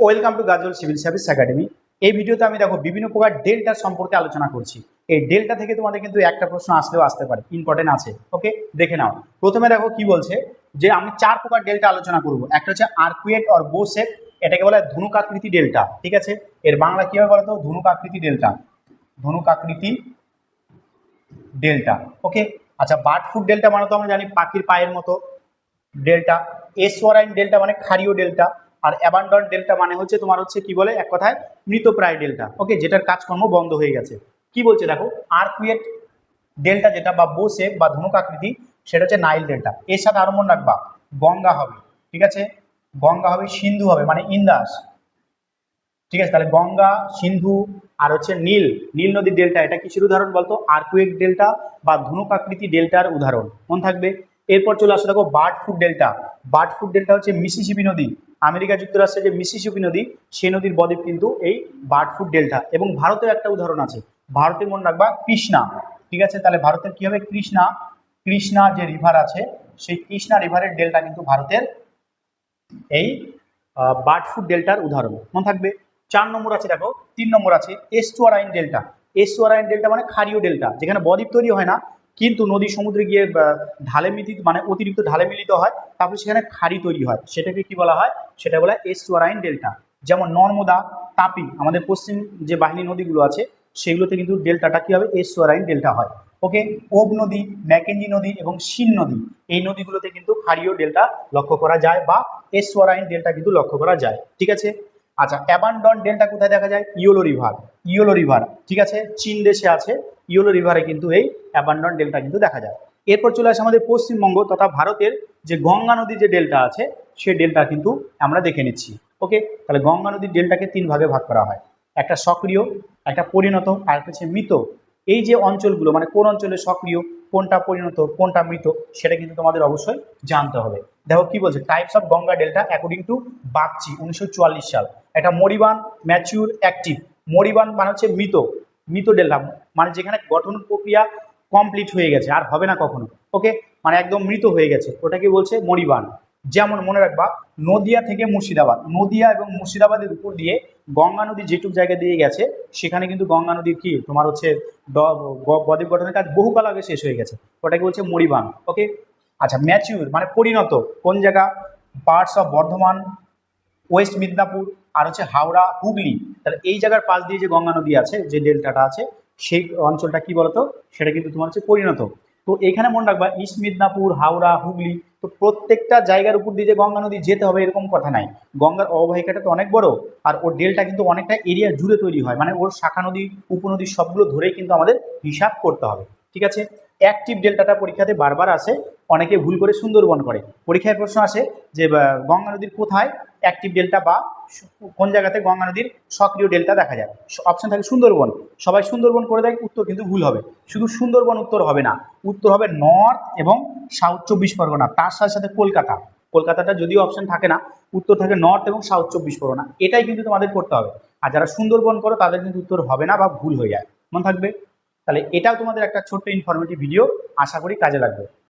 Welcome to Gazal civil service academy. এই ভিডিওতে আমি দেখো বিভিন্ন প্রকার ডেল্টা সম্পর্কে আলোচনা করছি। এই ডেল্টা থেকে তোমাদের কিন্তু একটা প্রশ্ন আসলেও আসতে পারে ইম্পর্টেন্ট আছে ওকে দেখে নাও। প্রথমে দেখো কি বলছে, যে আমি চার প্রকার ডেল্টা আলোচনা করব। একটা হচ্ছে আর্কুয়েট অর বোসেপ এটাকে বলা হয় ধনুক আকৃতি ডেল্টা, ঠিক আছে? এর বাংলা কি হবে বলতো? ধনুক আকৃতি ডেল্টা। ধনুক আকৃতি ডেল্টা ওকে আচ্ছা বার্ড ফুড ডেল্টা মানে তো আমরা জানি পাখির পায়ের মতো ডেল্টা। এসওয়ারাইন ডেল্টা মানে ক্ষারীয় ডেল্টা। আর অ্যাবান্ডন ডেল্টা মানে হচ্ছে তোমার হচ্ছে কি বলে? এক কথায় মৃতপ্রায় ডেল্টা ওকে যেটার কাজকর্ম বন্ধ হয়ে গেছে। কি বলছে দেখো? আর্কুয়েট ডেল্টা যেটা বা বোসে বা ধনুক আকৃতি, সেটা হচ্ছে নাইল ডেল্টা এর সাথে আরও মনে রাখবা, গঙ্গা হবে। ঠিক আছে? গঙ্গা হবে, সিন্ধু হবে মানে ইন্দাস। ঠিক আছে? তাহলে গঙ্গা, সিন্ধু আর হচ্ছে নীল। নীল নদীর ডেল্টা এটা কিসের উদাহরণ বলতো? আর্কুয়েক ডেল্টা বা ধনুক আকৃতি ডেল্টার উদাহরণ। মন থাকবে? এরপর চলে আসে দেখো bird foot delta bird foot delta হচ্ছে মিসিসিপি নদী। আমেরিকা যুক্তরাষ্ট্রের যে মিসিসিপি নদী সেই নদীর বদ্বীপ কিন্তু এই বার্ড ফুড ডেল্টা। এবং ভারতেও একটা উদাহরণ আছে। ভারতে মনে রাখবা কৃষ্ণা। ঠিক আছে? তাহলে ভারতের কি হবে? কৃষ্ণা। কৃষ্ণা যে রিভার আছে, সেই কৃষ্ণা রিভারের ডেল্টা কিন্তু ভারতের এই বার্ড ফুড ডেল্টার উদাহরণ। মনে থাকবে? চার নম্বর আছে, দেখো। তিন নম্বর আছে এস্টুয়ারাইন ডেল্টা। এস্টুয়ারাইন ডেল্টা মানে ক্ষারীয় ডেল্টা, যেখানে বদ্বীপ তৈরি হয় না। কিন্তু নদী সমুদ্রে গিয়ে ঢালে মিলিত মানে অতিরিক্ত ঢালে মিলিত হয়, তারপরে সেখানে খাড়ি তৈরি হয়। সেটাকে কি বলা হয়? সেটা বলা হয় এস্টুয়ারাইন ডেল্টা যেমন নর্মদা, তাপি, আমাদের পশ্চিম যে বাহিনী নদীগুলো আছে, সেগুলোতে কিন্তু ডেল্টাটা কি হবে? এস্টুয়ারাইন ডেল্টা হয়। ওকে ওব নদী ম্যাকেঞ্জি নদী এবং শিন নদী, এই নদীগুলোতে কিন্তু ক্ষারীয় ডেল্টা লক্ষ্য করা যায় বা এসওয়ারাইন ডেল্টা কিন্তু লক্ষ্য করা যায়। ঠিক আছে? আচ্ছা অ্যাবান্ডন ডেল্টা কোথায় দেখা যায়? ইয়োলো রিভার ইয়োলো রিভার ঠিক আছে? চীন দেশে আছে। ইয়োলো রিভারে কিন্তু এই অ্যাবান্ডন ডেল্টা কিন্তু দেখা যায়। এরপর চলে আসে আমাদের পশ্চিমবঙ্গ তথা ভারতের যে গঙ্গা নদীর যে ডেল্টা আছে সেই ডেল্টা কিন্তু আমরা দেখে নিচ্ছি। ওকে? তাহলে গঙ্গা নদীর ডেল্টাকে তিন ভাগে ভাগ করা হয়। একটা সক্রিয়, একটা পরিণত, আর একটা হচ্ছে মৃত। এই যে অঞ্চলগুলো মানে কোন অঞ্চলে সক্রিয়, কোনটা পরিণত, কোনটা মৃত, সেটা কিন্তু তোমাদের অবশ্যই জানতে হবে। দেখো কি বলছে? Types of Ganga delta according to Bagchi, উনিশশো চুয়াল্লিশ সাল। এটা মরিবান ম্যাচিউর অ্যাক্টিভ মরিবান মানে হচ্ছে মৃত। মৃত ডেল্টা মানে যেখানে গঠন প্রক্রিয়া কমপ্লিট হয়ে গেছে, আর হবে না কখনো। ওকে মানে একদম মৃত হয়ে গেছে। ওটাকে বলছে মরিবান। যেমন মনে রাখবা, নদিয়া থেকে মুর্শিদাবাদ। নদিয়া এবং মুর্শিদাবাদের উপর দিয়ে গঙ্গা নদী যেটুক জায়গা দিয়ে গেছে, সেখানে কিন্তু গঙ্গা নদীর কি? তোমার হচ্ছে বদ্বীপ গঠনের কাজ বহুকাল আগে শেষ হয়ে গেছে। ওটাকে বলছে মরিবান। ওকে আচ্ছা ম্যাচিউর মানে পরিণত, কোন জায়গা? Parts of Bardhaman, west Midnapore, আর হচ্ছে হাওড়া, হুগলি। তাহলে এই জায়গার পাশ দিয়ে যে গঙ্গা নদী আছে, যে ডেল্টাটা আছে, সেই অঞ্চলটা কি বলতো? সেটা কিন্তু তোমার হচ্ছে পরিণত। তো এখানে মনে রাখবা, ইস্ট মিদনাপুর, হাওড়া, হুগলি, তো প্রত্যেকটা জায়গার উপর দিয়ে যে গঙ্গা নদী যেতে হবে এরকম কথা নাই। গঙ্গার অববাহিকাটা তো অনেক বড়, আর ওর ডেলটা কিন্তু অনেকটা এরিয়া জুড়ে তৈরি হয়। মানে ওর শাখা নদী, উপনদী সবগুলো ধরেই কিন্তু আমাদের হিসাব করতে হবে। ঠিক আছে? অ্যাক্টিভ ডেল্টাটা পরীক্ষাতে বারবার আসে, অনেকে ভুল করে সুন্দরবন করে। পরীক্ষায় প্রশ্ন আসে যে গঙ্গা নদীর কোথায় অ্যাক্টিভ ডেল্টা বা কোন জায়গাতে গঙ্গা নদীর সক্রিয় ডেল্টা দেখা যায়? অপশন থাকে সুন্দরবন। সবাই সুন্দরবন করে দেয়, উত্তর কিন্তু ভুল হবে। শুধু সুন্দরবন উত্তর হবে না, উত্তর হবে নর্থ এবং সাউথ চব্বিশ পরগনা, তার সাথে সাথে কলকাতা। কলকাতাটা যদিও অপশন থাকে না, উত্তর থাকে নর্থ এবং সাউথ চব্বিশ পরগনা। এটাই কিন্তু তোমাদের করতে হবে। আর যারা সুন্দরবন করো, তাদের কিন্তু উত্তর হবে না বা ভুল হয়ে যায়। মনে থাকবে? তাহলে এটাও তোমাদের একটা ছোট্ট ইনফরমেটিভ ভিডিও আশা করি কাজে লাগবে।